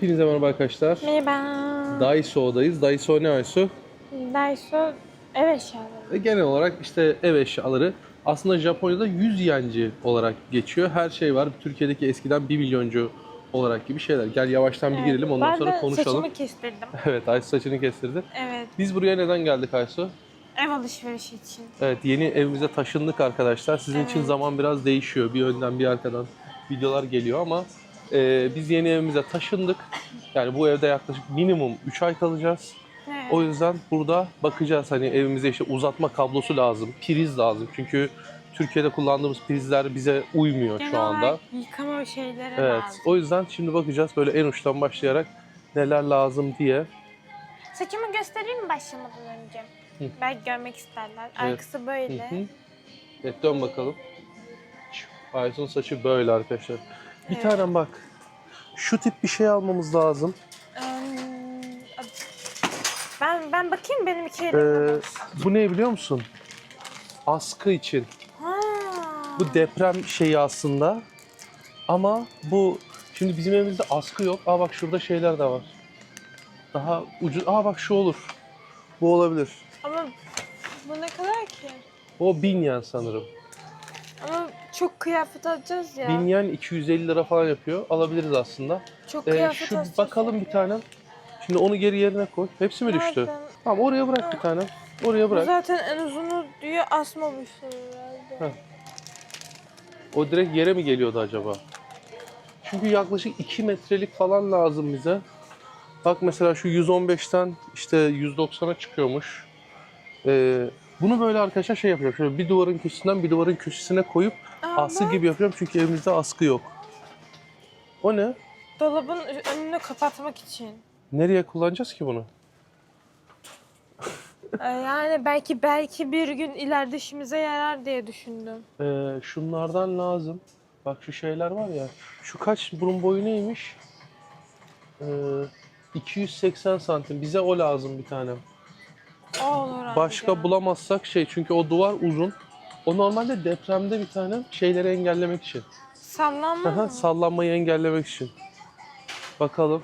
Hepinize merhaba arkadaşlar. Merhaba. Daiso'dayız. Daiso ne Aysu? Daiso ev eşyaları. Genel olarak işte ev eşyaları. Aslında Japonya'da 100 yenci olarak geçiyor. Her şey var. Türkiye'deki eskiden 1 milyoncu olarak gibi şeyler. Gel yavaştan bir girelim ondan ben sonra de konuşalım. saçımı kestirdim. Evet Aysu saçını kestirdi. Evet. Biz buraya neden geldik Aysu? Ev alışverişi için. Evet yeni evimize taşındık arkadaşlar. Sizin için Evet. zaman biraz değişiyor. Bir önden bir arkadan videolar geliyor ama e, biz yeni evimize taşındık. Yani bu evde yaklaşık minimum 3 ay kalacağız. Evet. O yüzden burada bakacağız hani evimize işte uzatma kablosu lazım, priz lazım. Çünkü Türkiye'de kullandığımız prizler bize uymuyor Genel şu anda. yıkama şeyleri Evet. lazım. O yüzden şimdi bakacağız böyle en uçtan başlayarak neler lazım diye. Saçımı göstereyim mi başlamadan önce? Hı. Belki görmek isterler. Arkası Hı böyle. hı. Evet dön bakalım. Aysun saçı böyle arkadaşlar. Bir Evet. tane bak. Şu tip bir şey almamız lazım. Ben ben bakayım benim iki Ee, elimde bu ne biliyor musun? Askı için. Ha. Bu deprem şeyi aslında. Ama bu şimdi bizim evimizde askı yok. Aa bak şurada şeyler de var. Daha ucuz. Aa bak şu olur. Bu olabilir. Ama bu ne kadar ki? O bin yen sanırım. Ama çok kıyafet alacağız ya. Bin yen 250 lira falan yapıyor. Alabiliriz aslında. Çok Ee, kıyafet şu alacağız. bakalım bir tane. Şimdi onu geri yerine koy. Hepsi mi düştü? Nereden? Tamam oraya bırak bir tane. Oraya Bu bırak. zaten en uzunu diye asmamışlar herhalde. Heh. O direkt yere mi geliyordu acaba? Çünkü yaklaşık 2 metrelik falan lazım bize. Bak mesela şu 115'ten işte 190'a çıkıyormuş. Ee, bunu böyle arkadaşlar şey yapıyorum. Şöyle bir duvarın köşesinden bir duvarın köşesine koyup Aa, askı bak, gibi yapıyorum çünkü evimizde askı yok. O ne? Dolabın önünü kapatmak için. Nereye kullanacağız ki bunu? Ee, yani belki belki bir gün ileride işimize yarar diye düşündüm. Ee, şunlardan lazım. Bak şu şeyler var ya. Şu kaç burun boyu neymiş? Ee, 280 santim. Bize o lazım bir tane. O olur anca. Başka bulamazsak şey çünkü o duvar uzun. O normalde depremde bir tane şeyleri engellemek için. Sallanma Aha, mı? Sallanmayı engellemek için. Bakalım.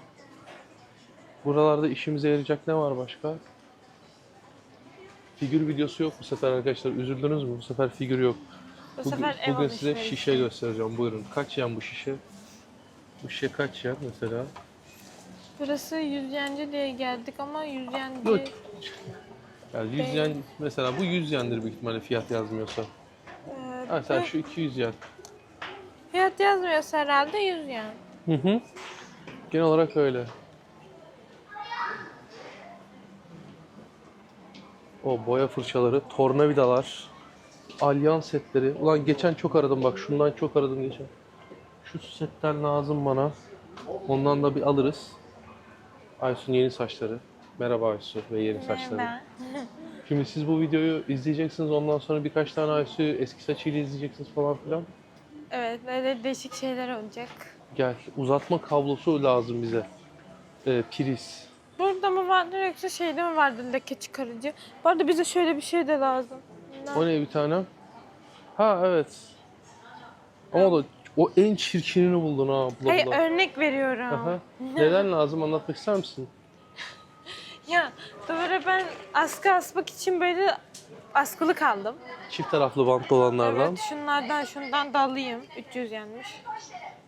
Buralarda işimize yarayacak ne var başka? Figür videosu yok bu sefer arkadaşlar. Üzüldünüz mü? Bu sefer figür yok. Bu Bugün, sefer ev bugün size alışverişi. şişe göstereceğim. Buyurun. Kaç yen bu şişe? Bu şişe kaç yen mesela? Burası yüz yenci diye geldik ama yüz Yok. Yani 100 yen mesela bu 100 yendir büyük ihtimalle fiyat yazmıyorsa. Sen ve şu 200 yen. Fiyat yazmıyorsa herhalde yüz yen. Hı hı. Genel olarak öyle. O boya fırçaları, tornavidalar, alyans setleri. Ulan geçen çok aradım bak şundan çok aradım geçen. Şu setten lazım bana. Ondan da bir alırız. Aysun yeni saçları. Merhaba Aysu ve yeni saçları. Ben. Şimdi siz bu videoyu izleyeceksiniz. Ondan sonra birkaç tane Aysu'yu eski saçıyla izleyeceksiniz falan filan. Evet böyle değişik şeyler olacak. Gel. Uzatma kablosu lazım bize. Ee, priz. Burada mı vardır yoksa şeyde mi vardır leke çıkarıcı? Bu arada bize şöyle bir şey de lazım. O ne bir tane? Ha evet. Ama o da o en çirkinini buldun ha abla. Hayır abla. örnek veriyorum. Aha. Neden lazım anlatmak ister misin? Ya duvara ben askı asmak için böyle askılık aldım. Çift taraflı bantlı olanlardan. Evet şunlardan şundan da alayım. 300 yenmiş.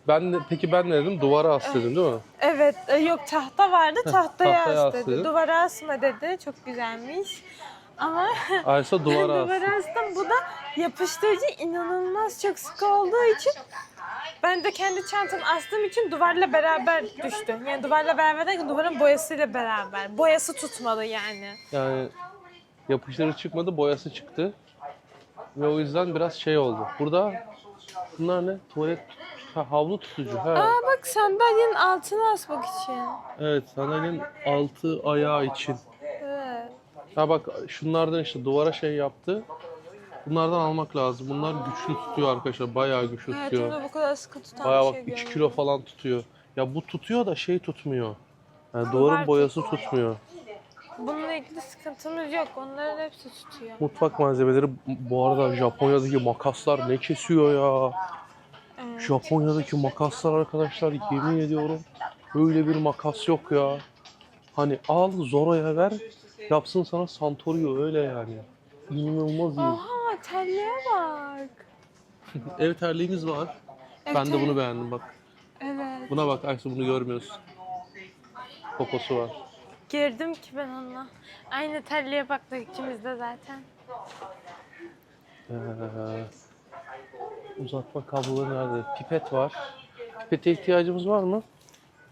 Ben de, peki ben ne dedim? Duvara as dedim değil mi? Evet e, yok tahta vardı tahtaya tahtaya as as dedi. dedi. Duvara asma dedi. Çok güzelmiş. Ama Aysa duvara as. duvara astım. Bu da yapıştırıcı inanılmaz çok sıkı olduğu için ben de kendi çantamı astığım için duvarla beraber düştü. Yani duvarla beraber derken duvarın boyasıyla beraber. Boyası tutmadı yani. Yani yapışları çıkmadı, boyası çıktı. Ve o yüzden biraz şey oldu. Burada bunlar ne? Tuvalet ha, havlu tutucu. Ha. Aa bak sandalyenin altına asmak için. Evet, sandalyenin altı ayağı için. Evet. Ha bak şunlardan işte duvara şey yaptı. Bunlardan almak lazım. Bunlar güçlü tutuyor arkadaşlar. Bayağı güçlü tutuyor. Hayatımda bu kadar sıkı tutan Bayağı bir bak şey 2 görmedim. kilo falan tutuyor. Ya bu tutuyor da şey tutmuyor. Yani Duvar duvarın boyası tutmuyor. Bununla ilgili sıkıntımız yok. Onların hepsi tutuyor. Mutfak malzemeleri bu arada Japonya'daki makaslar ne kesiyor ya. Evet. Japonya'daki makaslar arkadaşlar yemin ediyorum Öyle bir makas yok ya. Hani al Zora'ya ver. Yapsın sana Santorio öyle yani. İnanılmaz iyi. Oha terliğe bak. Ev terliğimiz var. Ben de bunu beğendim bak. Evet. Buna bak Aysu bunu görmüyorsun. Poposu var. Girdim ki ben onunla. Aynı terliğe baktık ikimiz de zaten. Ee, uzatma kabloları nerede? Pipet var. Pipete ihtiyacımız var mı?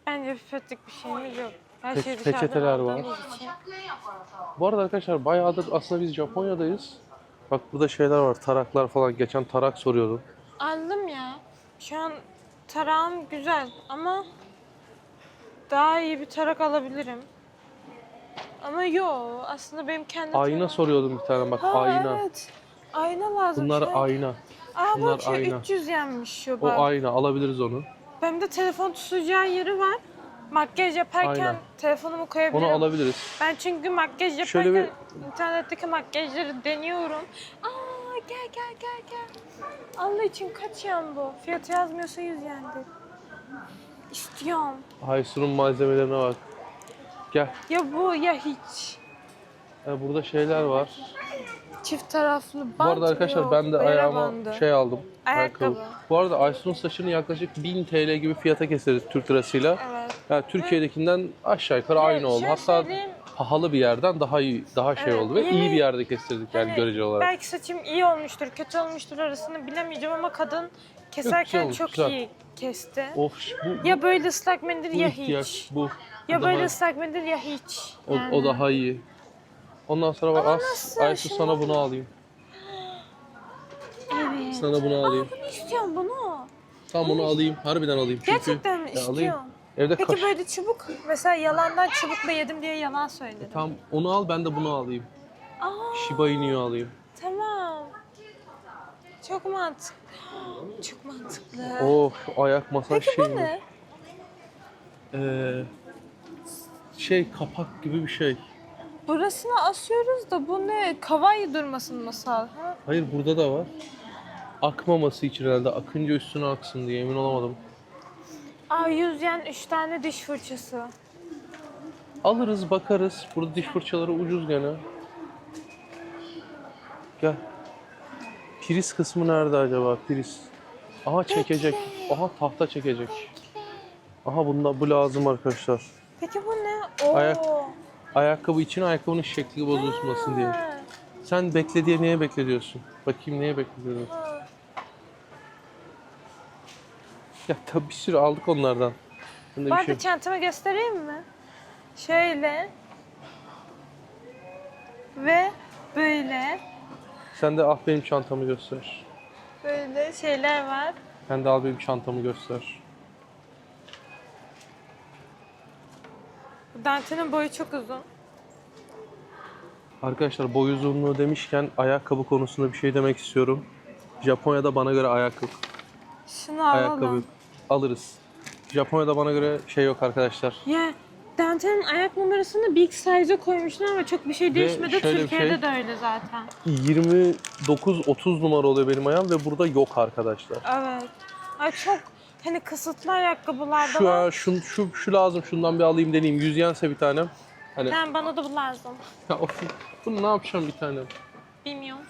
Bence pipetlik bir şeyimiz yok. Her Pe- şey dışarıdan peçeteler var. için. Bu arada arkadaşlar bayağıdır aslında biz Japonya'dayız. Bak burada şeyler var, taraklar falan. Geçen tarak soruyordum. Aldım ya. Şu an tarağım güzel ama daha iyi bir tarak alabilirim. Ama yo aslında benim kendi Ayna tarağım- soruyordum bir tane bak, Ha, ayna. Evet. Ayna lazım. Bunlar an. ayna. Aa bunlar bak şu ayna. 300 yenmiş şu O bak. ayna, alabiliriz onu. Benim de telefon tutacağı yeri var. Makyaj yaparken Aynen. telefonumu koyabilirim. Onu alabiliriz. Ben çünkü makyaj yaparken Şöyle internetteki makyajları deniyorum. Aa gel gel gel gel. Allah için kaç yan bu? Fiyatı yazmıyorsa 100 yendi. İstiyorum. Aysun'un malzemelerine bak. Gel. Ya bu ya hiç. Ha, burada şeyler var. Çift taraflı bant Bu arada arkadaşlar yok, ben de bere ayağıma bandı. şey aldım. Ayakkabı. Bu arada Aysun'un saçını yaklaşık 1000 TL gibi fiyata keseriz Türk lirasıyla. Evet. Yani Türkiye'dekinden aşağı yukarı aynı oldu. Şöyle Hatta söyleyeyim, pahalı bir yerden daha iyi, daha şey Evet, oldu ve yeni- iyi bir yerde kestirdik yani hani göreceli olarak. Belki saçım iyi olmuştur, kötü olmuştur arasını bilemeyeceğim ama kadın keserken olmuş, çok güzel. iyi kesti. Of bu, Ya böyle ıslak mendil bu ya ihtiyaç hiç. bu. Ya Bu böyle daha- ıslak mendil ya hiç. o, Yani. o daha iyi. Ondan sonra bak Ama as, nasıl? Aysu Şimdi- sana bunu alayım. Evet. Sana bunu alayım. Bunu istiyorum bunu. Tamam bunu alayım. Harbiden alayım. Çünkü Gerçekten mi Ya alayım. istiyorum? Evde Peki kaş. böyle çubuk mesela yalandan çubukla yedim diye yalan söyledim. Tamam onu al ben de bunu alayım. Aa Shiba Inu'yu alayım. tamam. Çok mantıklı. Çok mantıklı. Oh şu ayak masaj Peki şeyi. bu ne? Ee, şey kapak gibi bir şey. Burasına asıyoruz da bu ne? Kavai durmasın masal. Ha? Hayır burada da var. Akmaması için herhalde. Akınca üstüne aksın diye emin olamadım. Aa 100 yen 3 tane diş fırçası. Alırız bakarız. Burada diş fırçaları ucuz gene. Gel. Priz kısmı nerede acaba? Priz. Aha çekecek. Aha tahta çekecek. Aha bunda bu lazım arkadaşlar. Peki bu ne? Oo. Ayak- Ayakkabı için ayakkabının şekli bozulmasın diye. Sen bekle diye neye bekle diyorsun? Bakayım neye bekle diyorsun? ha. Ya tabii bir sürü aldık onlardan. Ben de Bu bir şey... çantamı göstereyim mi? Şöyle. Ve böyle. Sen de al benim çantamı göster. Böyle şeyler var. Sen de al benim çantamı göster. Dantelin boyu çok uzun. Arkadaşlar boy uzunluğu demişken ayakkabı konusunda bir şey demek istiyorum. Japonya'da bana göre ayakkabı, Şunu alalım. ayakkabı alırız. Japonya'da bana göre şey yok arkadaşlar. Ya Dantel'in ayak numarasını big size'a koymuşlar ama çok bir şey değişmedi. şöyle bir Türkiye'de şey- de öyle zaten. 29-30 numara oluyor benim ayağım ve burada yok arkadaşlar. Evet. Ay çok hani kısıtlı ayakkabılarda Şu var. an şu, şu, şu lazım şundan bir alayım deneyeyim. 100 yense bir tanem. Hani Yani bana da bu lazım. ya of, bunu ne yapacağım bir tanem? Bilmiyorum.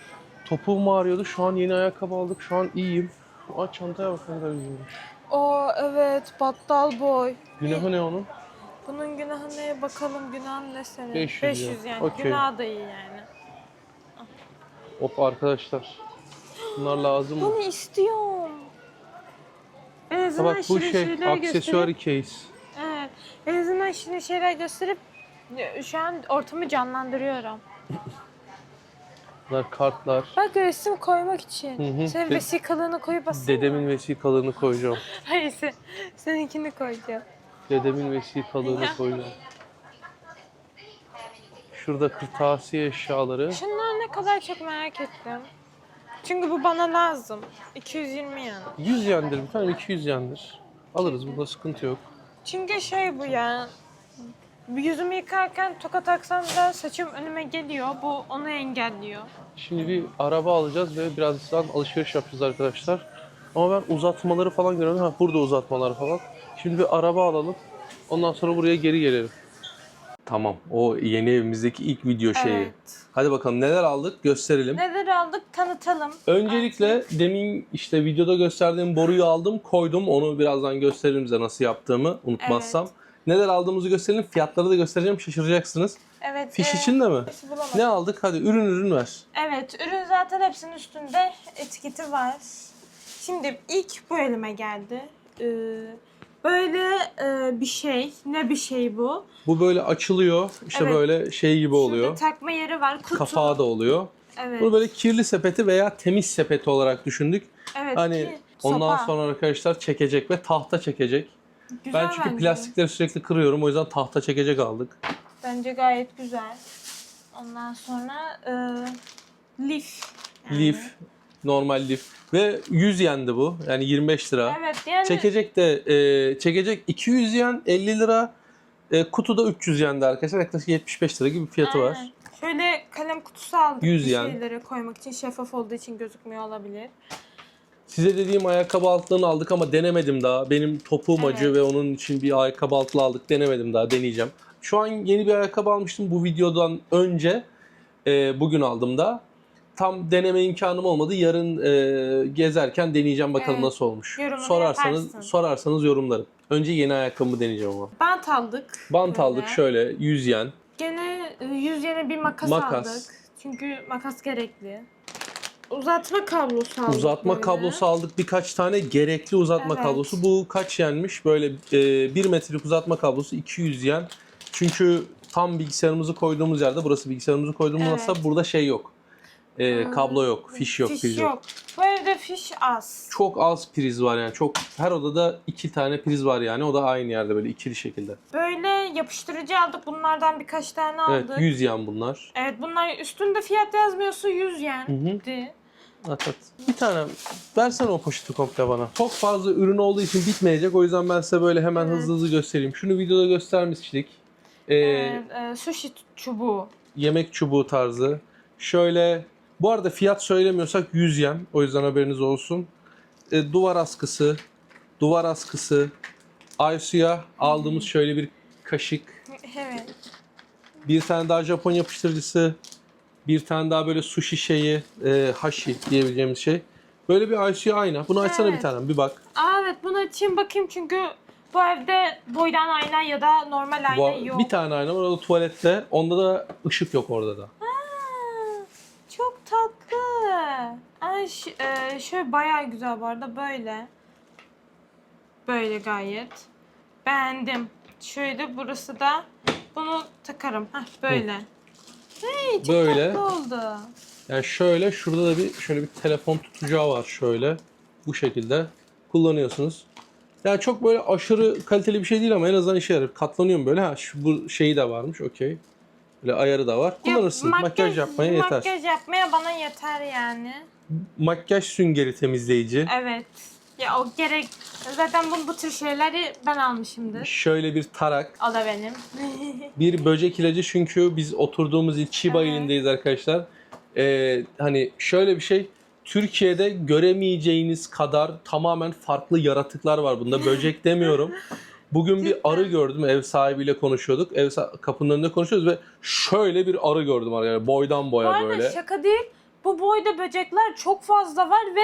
Topuğum ağrıyordu. Şu an yeni ayakkabı aldık. Şu an iyiyim. Aa çantaya bak ne kadar güzelmiş. Oo evet battal boy. Günahı ne onun? Bunun günahı ne? Bakalım günah ne senin? 500 500 ya. yani. Okey. Günah da iyi yani. Hop arkadaşlar. Bunlar lazım mı? Bunu istiyorum. Ha azından bak bu şirin şey şeyler aksesuar gösterip, case. evet, en azından şirin şeyler gösterip e, şu an ortamı canlandırıyorum. Bunlar kartlar. Bak resim koymak için. Hı hı. Senin De- vesikalığını koyup asın. Dedemin vesikalığını koyacağım. Hayır sen, seninkini koyacağım. Dedemin vesikalığını Ya. koyacağım. Şurada kırtasiye eşyaları. Şunlar ne kadar çok merak ettim. Çünkü bu bana lazım. 220 yani. 100 yendir bir tane 200 yendir. Alırız bunda sıkıntı yok. Çünkü şey bu ya. Yüzümü yıkarken toka taksam da saçım önüme geliyor. Bu onu engelliyor. Şimdi bir araba alacağız ve birazdan alışveriş yapacağız arkadaşlar. Ama ben uzatmaları falan görüyorum. Ha burada uzatmalar falan. Şimdi bir araba alalım. Ondan sonra buraya geri gelelim. Tamam. O yeni evimizdeki ilk video şeyi. Evet. Hadi bakalım neler aldık gösterelim. Neler aldık tanıtalım. Öncelikle demin işte videoda gösterdiğim boruyu aldım koydum. Onu birazdan gösteririm size nasıl yaptığımı unutmazsam. Neler aldığımızı gösterelim. Fiyatları da göstereceğim. Şaşıracaksınız. Evet. Fiş e, için de mi? bulamadım. Ne aldık? Hadi ürün ürün ver. Evet, ürün zaten hepsinin üstünde etiketi var. Şimdi ilk bu elime geldi. Ee, böyle e, bir şey. Ne bir şey bu? Bu böyle açılıyor. İşte Evet. böyle şey gibi oluyor. Şurada takma yeri var. Kutu. Kafağı da oluyor. Evet. Bunu böyle kirli sepeti veya temiz sepeti olarak düşündük. evet Hani ki ondan sopa. sonra arkadaşlar çekecek ve tahta çekecek. Güzel ben çünkü bence. plastikleri sürekli kırıyorum. O yüzden tahta çekecek aldık. Bence gayet güzel. Ondan sonra e, lif. yani. Lif, normal lif. Ve 100 yendi bu. Yani 25 lira. Evet yani Çekecek de e, çekecek 200 yen 50 lira. E, kutuda 300 yendi arkadaşlar. Yaklaşık 75 lira gibi bir fiyatı var. Aynen. Şöyle kalem kutusu aldık. 100 bir yen. şeyleri koymak için şeffaf olduğu için gözükmüyor olabilir. Size dediğim ayakkabı altlığını aldık ama denemedim daha. Benim topuğum acı Evet. ve onun için bir ayakkabı altlığı aldık. Denemedim daha. Deneyeceğim. Şu an yeni bir ayakkabı almıştım bu videodan önce. e, bugün aldım da. Tam deneme imkanım olmadı. Yarın e, gezerken deneyeceğim bakalım Evet. nasıl olmuş. Yorumunu sorarsanız yaparsın. sorarsanız yorumlarım. Önce yeni ayakkabımı deneyeceğim ama. Bant aldık. Bant böyle. aldık şöyle 100 yen. Gene e, yüz yene bir makas, Makas. aldık. Çünkü makas gerekli. Uzatma kablosu aldık. Uzatma böyle. kablosu aldık birkaç tane gerekli uzatma Evet. kablosu. Bu kaç yenmiş? Böyle e, 1 metrelik uzatma kablosu 200 yen. Çünkü tam bilgisayarımızı koyduğumuz yerde burası bilgisayarımızı koyduğumuz Evet. burada şey yok. E, kablo yok, fiş yok, Fiş priz yok. yok. Bu evde fiş az. Çok az priz var yani. Çok her odada iki tane priz var yani. O da aynı yerde böyle ikili şekilde. Böyle yapıştırıcı aldık. Bunlardan birkaç tane Evet, aldık. 100 yen bunlar. Evet bunlar üstünde fiyat yazmıyorsa 100 yen. Hı hı. At at. Bir tane versene o poşeti komple bana. Çok fazla ürün olduğu için bitmeyecek. O yüzden ben size böyle hemen Evet. hızlı hızlı göstereyim. Şunu videoda göstermiştik. Ee, Ee, e, sushi çubuğu. yemek çubuğu tarzı. Şöyle bu arada fiyat söylemiyorsak 100 yen. O yüzden haberiniz olsun. Ee, duvar askısı, duvar askısı, Aysu'ya aldığımız şöyle bir kaşık, Evet. bir tane daha Japon yapıştırıcısı, bir tane daha böyle sushi şeyi, e, hashi diyebileceğimiz şey. Böyle bir Aysu'ya ayna. Bunu açsana bir Evet. tane bir bak. Aa, evet bunu açayım bakayım çünkü bu evde boydan ayna ya da normal ayna Bu, yok. bir tane ayna var o da tuvalette. Onda da ışık yok orada da. Ay, e, şöyle bayağı güzel bu arada böyle. Böyle gayet. Beğendim. Şöyle burası da bunu takarım. Heh, böyle. Hey, çok Böyle. tatlı oldu. Yani şöyle şurada da bir şöyle bir telefon tutacağı var şöyle. Bu şekilde kullanıyorsunuz. Yani çok böyle aşırı kaliteli bir şey değil ama en azından işe yarar. Katlanıyorum böyle. Ha şu bu şeyi de varmış. Okey. Böyle ayarı da var. Kullanırsın. Ya, makyaj, yapmaya yeter. Makyaj yapmaya bana yeter yani. Makyaj süngeri temizleyici. Evet. Ya o gerek. Zaten bu, bu tür şeyleri ben almışımdır. Şöyle bir tarak. O da benim. Bir böcek ilacı çünkü biz oturduğumuz il Chiba Evet. ilindeyiz arkadaşlar. Ee, hani şöyle bir şey. Türkiye'de göremeyeceğiniz kadar tamamen farklı yaratıklar var bunda. Böcek demiyorum. Bugün bir arı gördüm. Ev sahibiyle konuşuyorduk. Ev sa- kapının önünde konuşuyoruz ve şöyle bir arı gördüm. Yani boydan boya arada böyle. şaka değil. Bu boyda böcekler çok fazla var ve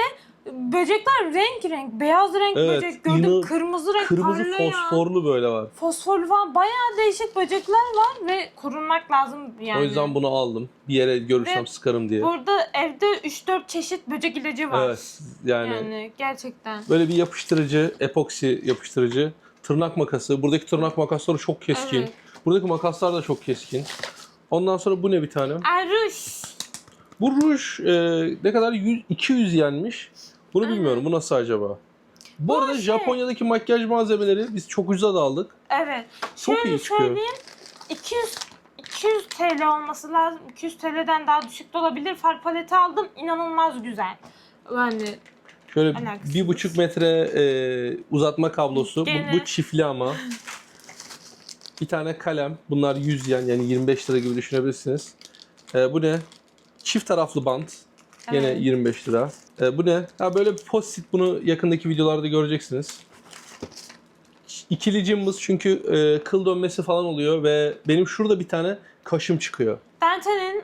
böcekler renk renk. Beyaz renk Evet, böcek gördüm. inan- kırmızı renk Kırmızı parlayan. fosforlu böyle var. Fosforlu falan bayağı değişik böcekler var ve korunmak lazım yani. O yüzden bunu aldım. Bir yere görürsem Ve sıkarım diye. Burada evde 3-4 çeşit böcek ilacı var. Evet. Yani, Yani gerçekten. böyle bir yapıştırıcı, epoksi yapıştırıcı, tırnak makası. Buradaki tırnak makasları çok keskin. Evet. Buradaki makaslar da çok keskin. Ondan sonra bu ne bir tane? Arış. Bu ruj e, ne kadar? 100, 200 yenmiş. Bunu Aynen. bilmiyorum. Bu nasıl acaba? Bu arada şey- Japonya'daki makyaj malzemeleri biz çok ucuza da aldık. Evet. Çok Şöyle iyi çıkıyor. söyleyeyim. 200 200 TL olması lazım. 200 TL'den daha düşük de olabilir. Far paleti aldım. İnanılmaz güzel. Yani Şöyle Alakasız. bir buçuk metre e, uzatma kablosu. Bu, Gene. bu çiftli ama. Bir tane kalem. Bunlar 100 yen yani 25 lira gibi düşünebilirsiniz. E, bu ne? Çift taraflı bant. Yine Evet. 25 lira. E, bu ne? Ha böyle bir post-it bunu yakındaki videolarda göreceksiniz. İkili cımbız çünkü e, kıl dönmesi falan oluyor ve benim şurada bir tane kaşım çıkıyor. Dante'nin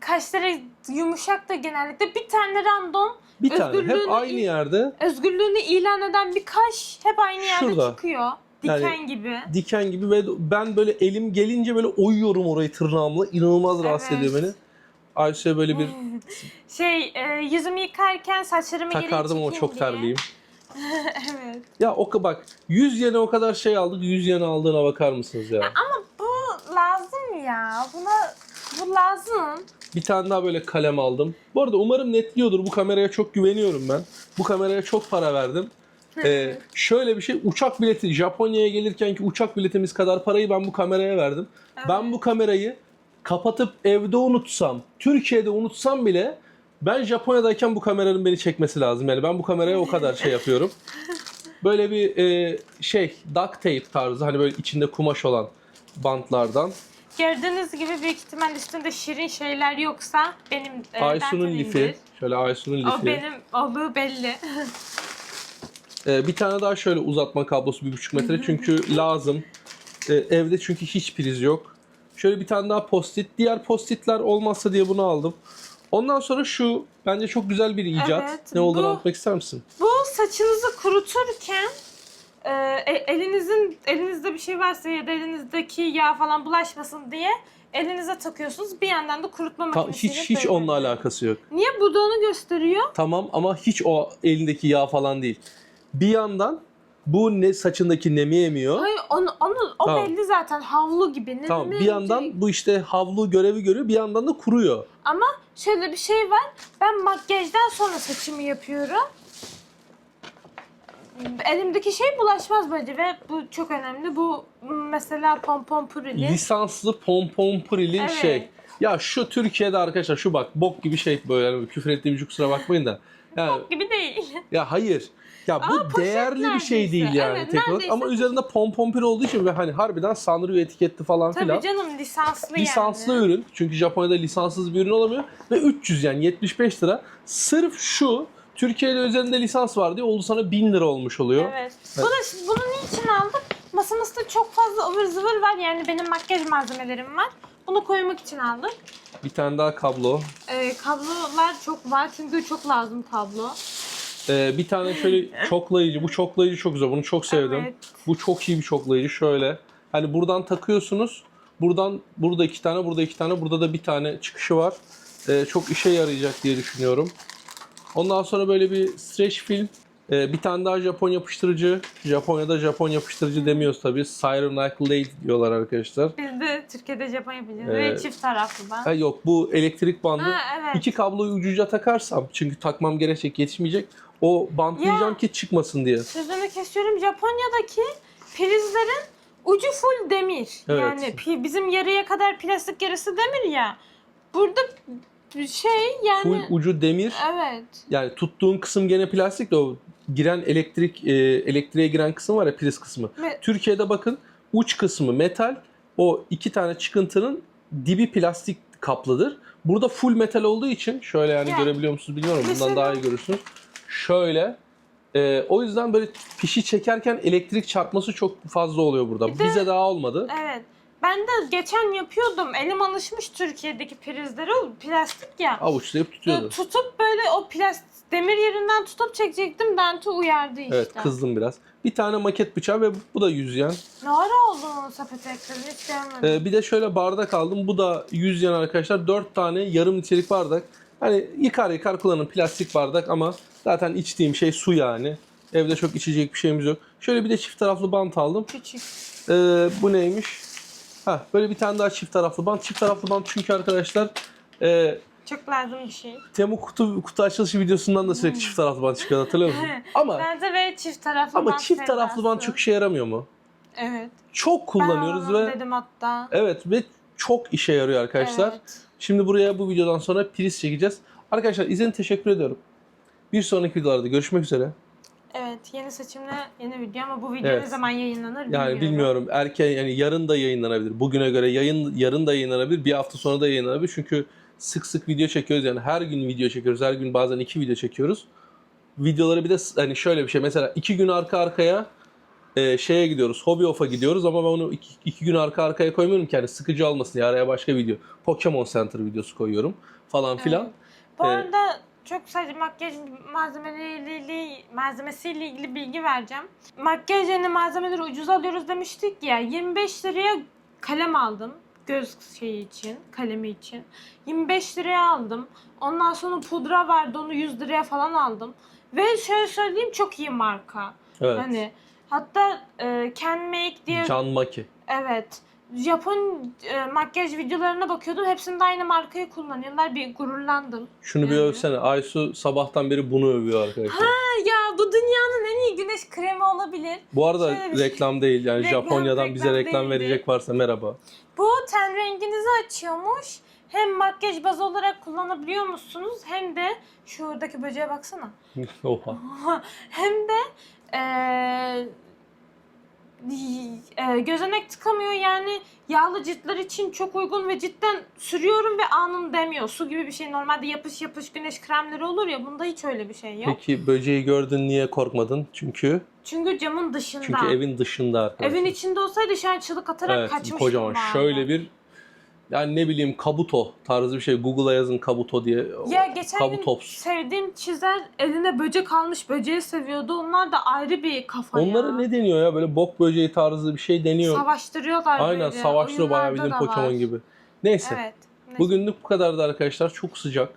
kaşları yumuşak da genellikle bir tane random Bir tane hep Özgürlüğünü aynı il- yerde özgürlüğünü ilan eden bir kaş hep aynı yerde Şurada. çıkıyor. Diken Yani- gibi. diken gibi ve ben böyle elim gelince böyle oyuyorum orayı tırnağımla. İnanılmaz rahatsız Evet. ediyor beni. Ayşe böyle bir Şey e, yüzümü yıkarken saçlarımı geri takardım ama çekeyim çok diye. terliyim. evet. Ya o ka- bak 100 yene o kadar şey aldık 100 yene aldığına bakar mısınız ya? Ama bu lazım ya. Buna bu lazım. Bir tane daha böyle kalem aldım. Bu arada umarım netliyordur. Bu kameraya çok güveniyorum ben. Bu kameraya çok para verdim. Ee, şöyle bir şey uçak bileti Japonya'ya gelirkenki uçak biletimiz kadar parayı ben bu kameraya verdim. Ben bu kamerayı kapatıp evde unutsam, Türkiye'de unutsam bile ben Japonya'dayken bu kameranın beni çekmesi lazım. Yani ben bu kameraya o kadar şey yapıyorum. Böyle bir e, şey duct tape tarzı hani böyle içinde kumaş olan bantlardan. Gördüğünüz gibi büyük ihtimal üstünde şirin şeyler yoksa benim e, Aysun'un lifi. Şöyle Aysun'un lifi. O benim olduğu belli. Ee, bir tane daha şöyle uzatma kablosu bir buçuk metre çünkü lazım. Ee, evde çünkü hiç priz yok. Şöyle bir tane daha postit. Diğer postitler olmazsa diye bunu aldım. Ondan sonra şu bence çok güzel bir icat. Evet, ne olduğunu bu- anlatmak ister misin? Bu saçınızı kuruturken e, e- elinizin elinizde bir şey varsa ya da elinizdeki yağ falan bulaşmasın diye elinize takıyorsunuz. Bir yandan da kurutma Ta- makinesiyle hiç hiç onunla alakası yok. Niye bu da onu gösteriyor? Tamam ama hiç o elindeki yağ falan değil. Bir yandan bu ne saçındaki nemi emiyor. Hayır onu, onu o Tamam. belli zaten havlu gibi. Ne Tamam ne bir yandan bu işte havlu görevi görüyor bir yandan da kuruyor. Ama şöyle bir şey var. Ben makyajdan sonra saçımı yapıyorum. Elimdeki şey bulaşmaz bence ve bu çok önemli. Bu mesela pompon purili. Lisanslı pompon prili Evet. şey. Ya şu Türkiye'de arkadaşlar şu bak bok gibi şey böyle yani küfür ettiğim için kusura bakmayın da. Yani, gibi değil. ya hayır. Ya bu poşet değerli bir şey neredeyse. değil yani Evet, tek olarak. neredeyse ama üzerinde pompon pil olduğu için ve hani harbiden sanırıyor etiketli falan Tabii filan. canım lisanslı, Lisanslı yani. ürün. Çünkü Japonya'da lisanssız bir ürün olamıyor. Ve 300 yani 75 lira. Sırf şu Türkiye'de üzerinde lisans var diye oldu sana 1000 lira olmuş oluyor. Evet. Bu da, bunu niçin aldım? Masamızda çok fazla ıvır zıvır var. Yani benim makyaj malzemelerim var. Bunu koymak için aldım. Bir tane daha kablo. Ee, kablolar çok var çünkü çok lazım kablo. Ee, bir tane şöyle çoklayıcı. Bu çoklayıcı çok güzel. Bunu çok sevdim. Evet. Bu çok iyi bir çoklayıcı. Şöyle. Hani buradan takıyorsunuz. Buradan burada iki tane, burada iki tane, burada da bir tane çıkışı var. Ee, çok işe yarayacak diye düşünüyorum. Ondan sonra böyle bir stretch film. Ee, bir tane daha Japon yapıştırıcı. Japonya'da Japon yapıştırıcı demiyoruz tabii. Cyronike Lade diyorlar arkadaşlar. Biz de Türkiye'de Japon yapacağız. Ee, Ve çift taraflı ben. Ha, yok bu elektrik bandı. Ha, evet. İki kabloyu ucuca takarsam çünkü takmam gerekecek yetişmeyecek. O bantlayacağım Ya. ki çıkmasın diye. Sözünü kesiyorum. Japonya'daki prizlerin ucu full demir. Evet. Yani bizim yarıya kadar plastik yarısı demir ya. Burada şey yani Full ucu demir. evet. Yani tuttuğun kısım gene plastik de o giren elektrik e, elektriğe giren kısım var ya priz kısmı. Ve Türkiye'de bakın uç kısmı metal. O iki tane çıkıntının dibi plastik kaplıdır. Burada full metal olduğu için şöyle yani Ya, görebiliyor musunuz bilmiyorum. Bundan mesela- daha iyi görürsünüz. Şöyle e, o yüzden böyle pişi çekerken elektrik çarpması çok fazla oluyor burada. Bir de- Bize daha olmadı. evet. Ben de geçen yapıyordum. Elim alışmış Türkiye'deki prizlere. O plastik ya. Avuçlayıp tutuyordu. Tutup böyle o plastik demir yerinden tutup çekecektim. Dante uyardı işte. Evet kızdım biraz. Bir tane maket bıçağı ve bu da 100 yen. Ne ara oldu onu sepete hiç görmedim. Ee, bir de şöyle bardak aldım. Bu da 100 yen arkadaşlar. 4 tane yarım litrelik bardak. Hani yıkar yıkar kullanın plastik bardak ama zaten içtiğim şey su yani. Evde çok içecek bir şeyimiz yok. Şöyle bir de çift taraflı bant aldım. Küçük. Ee, bu neymiş? Ha, böyle bir tane daha çift taraflı bant. Çift taraflı bant çünkü arkadaşlar e, Çok lazım bir şey. Temu kutu kutu açılışı videosundan da sürekli çift taraflı bant çıkıyor hatırlıyor musun? Ama Bence ve çift taraflı ama bant çift taraflı bant sevdası. çok işe yaramıyor mu? Evet. Çok kullanıyoruz ben ve dedim hatta. evet ve çok işe yarıyor arkadaşlar. Evet. Şimdi buraya bu videodan sonra priz çekeceğiz. Arkadaşlar için teşekkür ediyorum. Bir sonraki videolarda görüşmek üzere. Evet, yeni seçimle yeni video ama bu video Evet. ne zaman yayınlanır Yani bilmiyorum erken yani yarın da yayınlanabilir. Bugüne göre yayın yarın da yayınlanabilir. Bir hafta sonra da yayınlanabilir. Çünkü sık sık video çekiyoruz yani her gün video çekiyoruz. Her gün bazen iki video çekiyoruz. Videoları bir de s- hani şöyle bir şey mesela iki gün arka arkaya e, şeye gidiyoruz. Hobby Off'a gidiyoruz ama ben onu iki, iki gün arka arkaya koymuyorum ki yani sıkıcı olmasın diye araya başka video. Pokemon Center videosu koyuyorum falan filan. Bu Ee, arada çok sadece makyaj malzemeleriyle malzemesiyle ilgili bilgi vereceğim. Makyaj yerine malzemeleri ucuz alıyoruz demiştik ya. 25 liraya kalem aldım. Göz şeyi için, kalemi için. 25 liraya aldım. Ondan sonra pudra vardı onu 100 liraya falan aldım. Ve şöyle söyleyeyim çok iyi marka. Evet. Hani hatta e, Can Make diye Can Maki. Evet. Japon e, makyaj videolarına bakıyordum. Hepsinde aynı markayı kullanıyorlar. Bir gururlandım. Şunu bir Yani. övsene. Aysu sabahtan beri bunu övüyor arkadaşlar. Ya bu dünyanın en iyi güneş kremi olabilir. Bu arada şöyle bir şey- reklam değil yani Reklam, Japonya'dan bize reklam reklam verecek varsa merhaba. Bu ten renginizi açıyormuş. Hem makyaj bazı olarak kullanabiliyor musunuz? Hem de şuradaki böceğe baksana. Oha. hem de eee e, gözenek tıkamıyor yani yağlı ciltler için çok uygun ve cidden sürüyorum ve anın demiyor. Su gibi bir şey. Normalde yapış yapış güneş kremleri olur ya bunda hiç öyle bir şey yok. Peki böceği gördün niye korkmadın? Çünkü Çünkü camın dışında. çünkü evin dışında arkadaşlar. Evin içinde olsaydı şu an çığlık atarak Evet, kaçmıştım. kocaman ben. şöyle bir yani ne bileyim kabuto tarzı bir şey. Google'a yazın kabuto diye. Ya geçen gün Kabutops. sevdiğim çizer eline böcek almış böceği seviyordu. Onlar da ayrı bir kafa Onlara ya. ne deniyor ya? Böyle bok böceği tarzı bir şey deniyor. Savaştırıyorlar Aynen böyle. savaştırıyor bayağı bildiğin Pokemon var. gibi. Neyse. Evet. Neyse. Bugünlük bu kadardı arkadaşlar. Çok sıcak.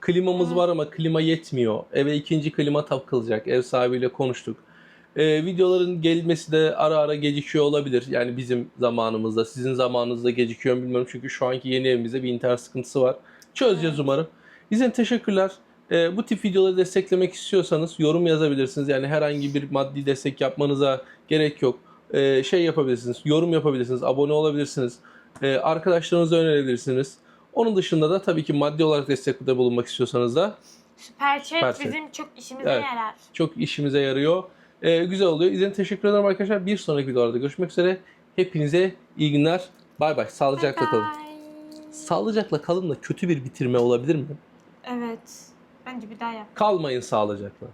Klimamız Evet. var ama klima yetmiyor. Eve ikinci klima takılacak. Ev sahibiyle konuştuk. Ee, videoların gelmesi de ara ara gecikiyor olabilir. Yani bizim zamanımızda, sizin zamanınızda gecikiyor mu bilmiyorum. Çünkü şu anki yeni evimizde bir internet sıkıntısı var. Çözeceğiz umarım. İzin teşekkürler. Ee, bu tip videoları desteklemek istiyorsanız yorum yazabilirsiniz. Yani herhangi bir maddi destek yapmanıza gerek yok. Ee, şey yapabilirsiniz, yorum yapabilirsiniz, abone olabilirsiniz. Ee, arkadaşlarınıza önerebilirsiniz. Onun dışında da tabii ki maddi olarak destekte bulunmak istiyorsanız da Süper chat Süper chat. bizim çok işimize Evet. yarar. çok işimize yarıyor. Ee, güzel oluyor. İzlediğiniz teşekkür ederim arkadaşlar. Bir sonraki videolarda görüşmek üzere. Hepinize iyi günler. Bay bay. Sağlıcakla Bye kalın. bye. Sağlıcakla kalın da kötü bir bitirme olabilir mi? Evet. Bence bir daha yap. Kalmayın sağlıcakla.